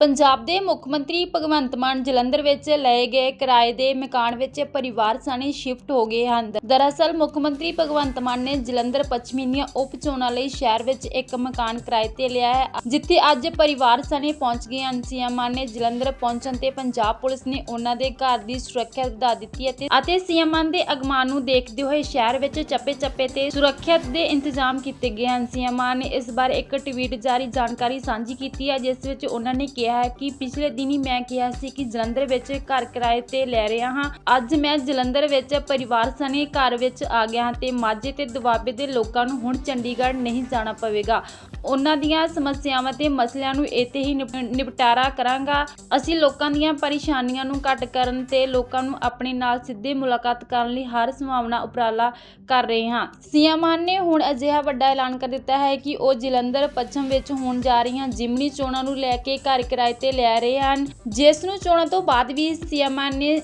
ਪੰਜਾਬ ਦੇ ਮੁੱਖ ਮੰਤਰੀ ਭਗਵੰਤ ਮਾਨ ਜਲੰਧਰ ਵਿੱਚ ਲਏ ਗਏ ਕਿਰਾਏ ਦੇ ਮਕਾਨ ਵਿੱਚ ਪਰਿਵਾਰ ਸਣੇ ਸ਼ਿਫਟ ਹੋ ਗਏ ਹਨ। ਦਰਅਸਲ, ਮੁੱਖ ਮੰਤਰੀ ਭਗਵੰਤ ਮਾਨ ਨੇ ਜਲੰਧਰ ਪੱਛਮੀ ਦੀਆਂ ਉਪ ਚੋਣਾਂ ਲਈ ਸ਼ਹਿਰ ਵਿੱਚ ਇੱਕ ਮਕਾਨ ਕਿਰਾਏ ਤੇ ਲਿਆ ਹੈ, ਜਿੱਥੇ ਅੱਜ ਪਰਿਵਾਰ ਸਣੇ ਪਹੁੰਚ ਗਏ ਹਨ। ਸੀਐਮ ਮਾਨ ਨੇ ਜਲੰਧਰ ਪਹੁੰਚਣ ਤੇ ਪੰਜਾਬ ਪੁਲਿਸ ਨੇ ਉਹਨਾਂ ਦੇ ਘਰ ਦੀ ਸੁਰੱਖਿਆ ਵਧਾ ਦਿੱਤੀ ਹੈ ਤੇ- ਅਤੇ ਸੀਐਮ ਮਾਨ ਦੇ ਅਗਮਾਨ ਨੂੰ ਦੇਖਦੇ ਹੋਏ ਸ਼ਹਿਰ ਵਿੱਚ ਚੱਪੇ-ਚੱਪੇ ਤੇ ਸੁਰੱਖਿਆ ਦੇ ਇੰਤਜ਼ਾਮ ਕੀਤੇ ਗਏ ਹਨ। ਸੀਐਮ ਮਾਨ ਨੇ ਇਸ ਬਾਰੇ ਇੱਕ ਟਵੀਟ ਜਾਰੀ ਜਾਣਕਾਰੀ ਸਾਂਝੀ ਕੀਤੀ ਹੈ, ਜਿਸ ਵਿੱਚ ਉਹਨਾਂ ਨੇ ਕਿਹਾ ਹੈ ਕਿ ਪਿਛਲੇ ਦਿਨ ਹੀ ਮੈਂ ਕਿਹਾ ਸੀ ਕਿ ਜਲੰਧਰ ਵਿੱਚ ਘਰ ਕਿਰਾਏ ਤੇ ਲੈ ਰਿਹਾ ਹਾਂ। ਅੱਜ ਮੈਂ ਜਲੰਧਰ ਵਿੱਚ ਪਰਿਵਾਰ ਸਣੇ ਘਰ ਵਿੱਚ ਆ ਗਿਆ ਹਾਂ ਤੇ ਮਾਝੇ ਤੇ ਦੁਆਬੇ ਦੇ ਲੋਕਾਂ ਨੂੰ ਹੁਣ ਚੰਡੀਗੜ੍ਹ ਨਹੀਂ ਜਾਣਾ ਪਵੇਗਾ। ਉਹਨਾਂ ਦੀਆਂ ਸਮੱਸਿਆਵਾਂ ਤੇ ਮਸਲਿਆਂ ਨੂੰ ਇੱਥੇ ਹੀ ਨਿਪਟਾਰਾ ਕਰਾਂਗਾ। ਅਸੀਂ ਲੋਕਾਂ ਦੀਆਂ ਪਰੇਸ਼ਾਨੀਆਂ ਨੂੰ ਘੱਟ ਕਰਨ ਤੇ ਲੋਕਾਂ ਨੂੰ ਆਪਣੇ ਨਾਲ ਸਿੱਧੇ ਮੁਲਾਕਾਤ ਕਰਨ ਲਈ ਹਰ ਸੰਭਾਵਨਾ ਉਪਰਾਲਾ ਕਰ ਰਹੇ ਹਾਂ। ਸੀਐਮ ਮਾਨ ਨੇ ਹੁਣ ਅਜਿਹਾ ਵੱਡਾ ਐਲਾਨ ਕਰ ਦਿੱਤਾ ਹੈ ਕਿ ਉਹ ਜਲੰਧਰ, ਪੱਛਮ ਵਿੱਚ ਹੋਣ ਜਾ ਰਹੀਆਂ ਜਿਮਨੀ ਚੋਣਾਂ ਨੂੰ ਲੈ ਕੇ ਘਰ ਕਿਰਾਏ ਤੇ ਲੈ ਰਹੇ ਹਨ। ਜਿਸ ਨੂੰ ਚੋਣਾਂ ਤੋਂ ਬਾਅਦ ਵੀ ਸੀਐਮ ਮਾਨ ਨੇ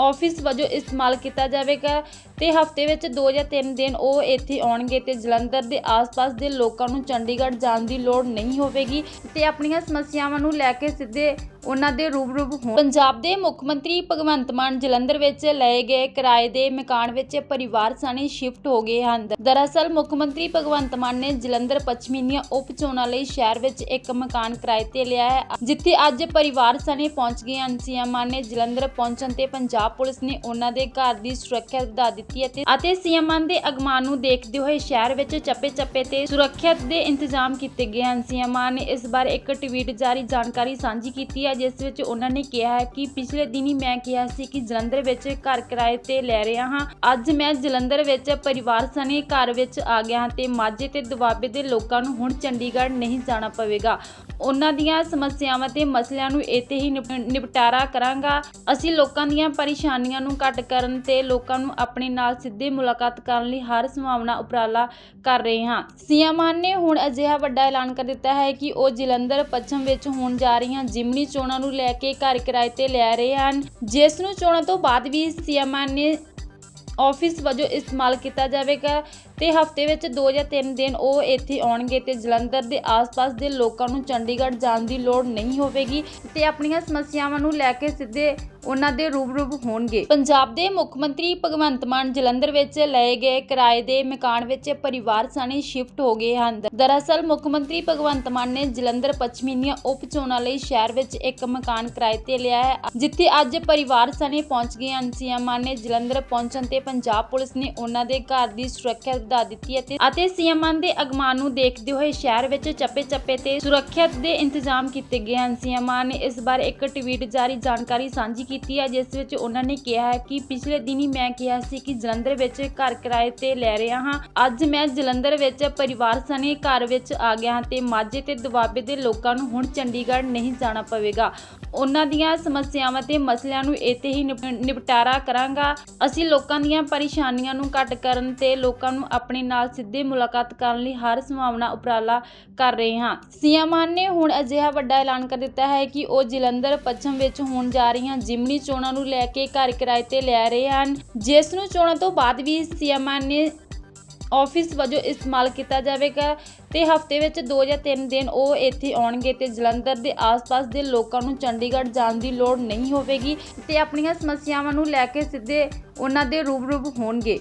ਆਫਿਸ ਵਜੋਂ ਇਸਤੇਮਾਲ ਕੀਤਾ ਜਾਵੇਗਾ ਤੇ ਹਫ਼ਤੇ ਵਿੱਚ 2 ਜਾਂ 3 ਦਿਨ ਉਹ ਇੱਥੇ ਆਉਣਗੇ ਤੇ ਜਲੰਧਰ ਦੇ ਆਸ-ਪਾਸ ਦੇ ਲੋਕਾਂ ਨੂੰ ਚੰਡੀਗੜ੍ਹ ਜਾਣ ਦੀ ਲੋੜ ਨਹੀਂ ਹੋਵੇਗੀ ਤੇ ਆਪਣੀਆਂ ਸਮੱਸਿਆਵਾਂ ਨੂੰ ਲੈ ਕੇ ਸਿੱਧੇ ਉਹਨਾਂ ਦੇ ਰੂਬਰੂ ਹੋਣ। ਪੰਜਾਬ ਦੇ ਮੁੱਖ ਮੰਤਰੀ ਭਗਵੰਤ ਮਾਨ ਜਲੰਧਰ ਵਿੱਚ ਲਏ ਗਏ ਕਿਰਾਏ ਦੇ ਮਕਾਨ ਵਿੱਚ ਪਰਿਵਾਰ ਸਣੇ ਸ਼ਿਫਟ ਹੋ ਗਏ ਹਨ। ਦਰਅਸਲ ਮੁੱਖ ਮੰਤਰੀ ਭਗਵੰਤ ਮਾਨ ਨੇ ਜਲੰਧਰ ਪੱਛਮੀ ਦੀਆਂ ਉਪ ਚੋਣਾਂ ਲਈ ਸ਼ਹਿਰ ਵਿੱਚ ਇੱਕ ਮਕਾਨ ਕਿਰਾਏ ਤੇ ਲਿਆ ਹੈ, ਜਿੱਥੇ ਅੱਜ ਪਰਿਵਾਰ ਸਣੇ ਪਹੁੰਚ ਗਏ ਹਨ। ਸੀਐਮ ਮਾਨ ਨੇ ਜਲੰਧਰ ਪਹੁੰਚਣ ਤੇ ਪੰਜਾਬ ਪੁਲਿਸ ਨੇ ਉਹਨਾਂ ਦੇ ਘਰ ਦੀ ਸੁਰੱਖਿਆ ਵਧਾ ਦਿੱਤੀ ਹੈ ਤੇ- ਅਤੇ ਸੀਐਮ ਮਾਨ ਦੇ ਅਗਮਾਨ ਨੂੰ ਦੇਖਦੇ ਹੋਏ ਸ਼ਹਿਰ ਵਿੱਚ ਚੱਪੇ-ਚੱਪੇ ਤੇ ਸੁਰੱਖਿਆ ਦੇ ਇੰਤਜ਼ਾਮ ਕੀਤੇ ਗਏ ਹਨ। ਸੀਐਮ ਮਾਨ ਨੇ ਇਸ ਬਾਰੇ ਇੱਕ ਟਵੀਟ ਜਾਰੀ ਜਾਣਕਾਰੀ ਸਾਂਝੀ ਕੀਤੀ ਹੈ ਜਿਸ ਵਿੱਚ ਉਹਨਾਂ ਨੇ ਕਿਹਾ ਹੈ ਕਿ ਪਿਛਲੇ ਦਿਨੀ ਮੈਂ ਕਿਹਾ ਸੀ ਕਿ ਜਲੰਧਰ ਵਿੱਚ ਘਰ ਕਿਰਾਏ ਤੇ ਲੈ ਰਿਹਾ ਹਾਂ। ਅੱਜ ਮੈਂ ਜਲੰਧਰ ਵਿੱਚ ਪਰਿਵਾਰ ਸਣੇ ਘਰ ਵਿੱਚ ਆ ਗਿਆ ਹਾਂ ਤੇ ਮਾਝੇ ਤੇ ਦੁਆਬੇ ਦੇ ਲੋਕਾਂ ਨੂੰ ਹੁਣ ਚੰਡੀਗੜ੍ਹ ਨਹੀਂ ਜਾਣਾ ਪਵੇਗਾ। ਉਹਨਾਂ ਦੀਆਂ ਸਮੱਸਿਆਵਾਂ ਤੇ ਮਸਲਿਆਂ ਨੂੰ ਇੱਥੇ ਹੀ ਨਿਪਟਾਰਾ ਕਰਾਂਗਾ। ਅਸੀਂ ਲੋਕਾਂ ਦੀਆਂ ਪਰੇਸ਼ਾਨੀਆਂ ਨੂੰ ਘੱਟ ਕਰਨ ਤੇ ਲੋਕਾਂ ਨੂੰ ਆਪਣੇ ਨਾਲ ਸਿੱਧੇ ਮੁਲਾਕਾਤ ਕਰਨ ਲਈ ਹਰ ਸੰਭਾਵਨਾ ਉਪਰਾਲਾ ਕਰ ਰਹੇ ਹਾਂ। ਸੀਐਮ ਨੇ ਹੁਣ ਅਜਿਹਾ ਵੱਡਾ ਐਲਾਨ ਕਰ ਦਿੱਤਾ ਹੈ ਕਿ ਉਹ ਜਲੰਧਰ, ਪੱਛਮ ਵਿੱਚ ਹੋਣ ਜਾ ਰਹੀਆਂ ਜਿਮਨੀ ਚੋਣਾਂ ਨੂੰ ਲੈ ਕੇ ਘਰ ਕਿਰਾਏ ਤੇ ਲੈ ਰਹੇ ਹਨ। ਜਿਸ ਨੂੰ ਚੋਣਾਂ ਤੋਂ ਬਾਅਦ ਵੀ ਸੀਐਮ ਮਾਨ ਨੇ ਆਫਿਸ ਵਜੋਂ ਇਸਤੇਮਾਲ ਕੀਤਾ ਜਾਵੇਗਾ ਤੇ ਹਫ਼ਤੇ ਵਿੱਚ 2 ਜਾਂ 3 ਦਿਨ ਉਹ ਇੱਥੇ ਆਉਣਗੇ ਤੇ ਜਲੰਧਰ ਦੇ ਆਸ-ਪਾਸ ਦੇ ਲੋਕਾਂ ਨੂੰ ਚੰਡੀਗੜ੍ਹ ਜਾਣ ਦੀ ਲੋੜ ਨਹੀਂ ਹੋਵੇਗੀ ਤੇ ਆਪਣੀਆਂ ਸਮੱਸਿਆਵਾਂ ਨੂੰ ਲੈ ਕੇ ਸਿੱਧੇ ਉਹਨਾਂ ਦੇ ਰੂਬਰੂ ਹੋਣਗੇ। ਪੰਜਾਬ ਦੇ ਮੁੱਖ ਮੰਤਰੀ ਭਗਵੰਤ ਮਾਨ ਜਲੰਧਰ ਵਿੱਚ ਲਏ ਗਏ ਕਿਰਾਏ ਦੇ ਮਕਾਨ ਵਿੱਚ ਪਰਿਵਾਰ ਸਣੇ ਸ਼ਿਫਟ ਹੋ ਗਏ ਹਨ। ਦਰਅਸਲ, ਮੁੱਖ ਮੰਤਰੀ ਭਗਵੰਤ ਮਾਨ ਨੇ ਜਲੰਧਰ ਪੱਛਮੀ ਦੀਆਂ ਉਪ ਚੋਣਾਂ ਲਈ ਸ਼ਹਿਰ ਵਿੱਚ ਇੱਕ ਮਕਾਨ ਕਿਰਾਏ ਤੇ ਲਿਆ ਹੈ, ਜਿੱਥੇ ਅੱਜ ਪਰਿਵਾਰ ਸਣੇ ਪਹੁੰਚ ਗਏ ਹਨ। ਸੀਐਮ ਮਾਨ ਨੇ ਜਲੰਧਰ ਪਹੁੰਚਣ ਤੇ ਪੰਜਾਬ ਪੁਲਿਸ ਨੇ ਉਹਨਾਂ ਦੇ ਘਰ ਦੀ ਸੁਰੱਖਿਆ ਵਧਾ ਦਿੱਤੀ ਅਤੇ ਤੇ- ਅਤੇ ਸੀਐਮ ਮਾਨ ਦੇ ਅਗਮਾਨ ਨੂੰ ਦੇਖਦੇ ਹੋਏ ਸ਼ਹਿਰ ਵਿੱਚ ਚੱਪੇ-ਚੱਪੇ ਤੇ ਸੁਰੱਖਿਆ ਦੇ ਇੰਤਜ਼ਾਮ ਕੀਤੇ ਗਏ ਹਨ। ਸੀਐਮ ਮਾਨ ਨੇ ਇਸ ਬਾਰੇ ਇੱਕ ਟਵੀਟ ਜਾਰੀ ਜਾਣਕਾਰੀ ਸਾਂਝੀ ਕੀਤੀ ਹੈ, ਜਿਸ ਵਿੱਚ ਉਹਨਾਂ ਨੇ ਕਿਹਾ ਹੈ ਕਿ ਪਿਛਲੇ ਦਿਨੀ ਮੈਂ ਕਿਹਾ ਸੀ ਕਿ ਜਲੰਧਰ ਵਿੱਚ ਘਰ ਕਿਰਾਏ ਤੇ ਲੈ ਰਿਹਾ ਹਾਂ। ਅੱਜ ਮੈਂ ਜਲੰਧਰ ਵਿੱਚ ਪਰਿਵਾਰ ਸਣੇ ਘਰ ਵਿੱਚ ਆ ਗਿਆ ਹਾਂ ਤੇ ਮਾਝੇ ਤੇ ਦੁਆਬੇ ਦੇ ਲੋਕਾਂ ਨੂੰ ਹੁਣ ਚੰਡੀਗੜ੍ਹ ਨਹੀਂ ਜਾਣਾ ਪਵੇਗਾ। ਉਹਨਾਂ ਦੀਆਂ ਸਮੱਸਿਆਵਾਂ ਤੇ ਮਸਲਿਆਂ ਨੂੰ ਇੱਥੇ ਹੀ ਨਿਪਟਾਰਾ ਕਰਾਂਗਾ। ਅਸੀਂ ਲੋਕਾਂ ਦੀਆਂ ਪਰੇਸ਼ਾਨੀਆਂ ਨੂੰ ਘੱਟ ਕਰਨ ਤੇ ਲੋਕਾਂ ਨੂੰ ਆਪਣੇ ਨਾਲ ਸਿੱਧੇ ਮੁਲਾਕਾਤ ਕਰਨ ਲਈ ਹਰ ਸੰਭਾਵਨਾ ਉਪਰਾਲਾ ਕਰ ਰਹੇ ਹਾਂ। ਸੀਐਮ ਮਾਨ ਨੇ ਹੁਣ ਅਜਿਹਾ ਵੱਡਾ ਐਲਾਨ ਕਰ ਦਿੱਤਾ ਹੈ ਕਿ ਉਹ ਜਲੰਧਰ, ਪੱਛਮ ਵਿੱਚ ਹੋਣ ਜਾ ਰਹੀਆਂ ਜਿਮਨੀ ਚੋਣਾਂ ਨੂੰ ਲੈ ਕੇ ਘਰ ਕਿਰਾਏ ਤੇ ਲੈ ਰਹੇ ਹਨ। ਜਿਸ ਨੂੰ ਚੋਣਾਂ ਤੋਂ ਬਾਅਦ ਵੀ ਸੀਐਮ ਮਾਨ ਨੇ ਆਫਿਸ ਵਜੋਂ ਇਸਤੇਮਾਲ ਕੀਤਾ ਜਾਵੇਗਾ ਤੇ ਹਫ਼ਤੇ ਵਿੱਚ 2 ਜਾਂ 3 ਦਿਨ ਉਹ ਇੱਥੇ ਆਉਣਗੇ ਤੇ ਜਲੰਧਰ ਦੇ ਆਸ-ਪਾਸ ਦੇ ਲੋਕਾਂ ਨੂੰ ਚੰਡੀਗੜ੍ਹ ਜਾਣ ਦੀ ਲੋੜ ਨਹੀਂ ਹੋਵੇਗੀ ਤੇ ਆਪਣੀਆਂ ਸਮੱਸਿਆਵਾਂ ਨੂੰ ਲੈ ਕੇ ਸਿੱਧੇ ਉਹਨਾਂ ਦੇ ਰੂਬਰੂ ਹੋਣਗੇ।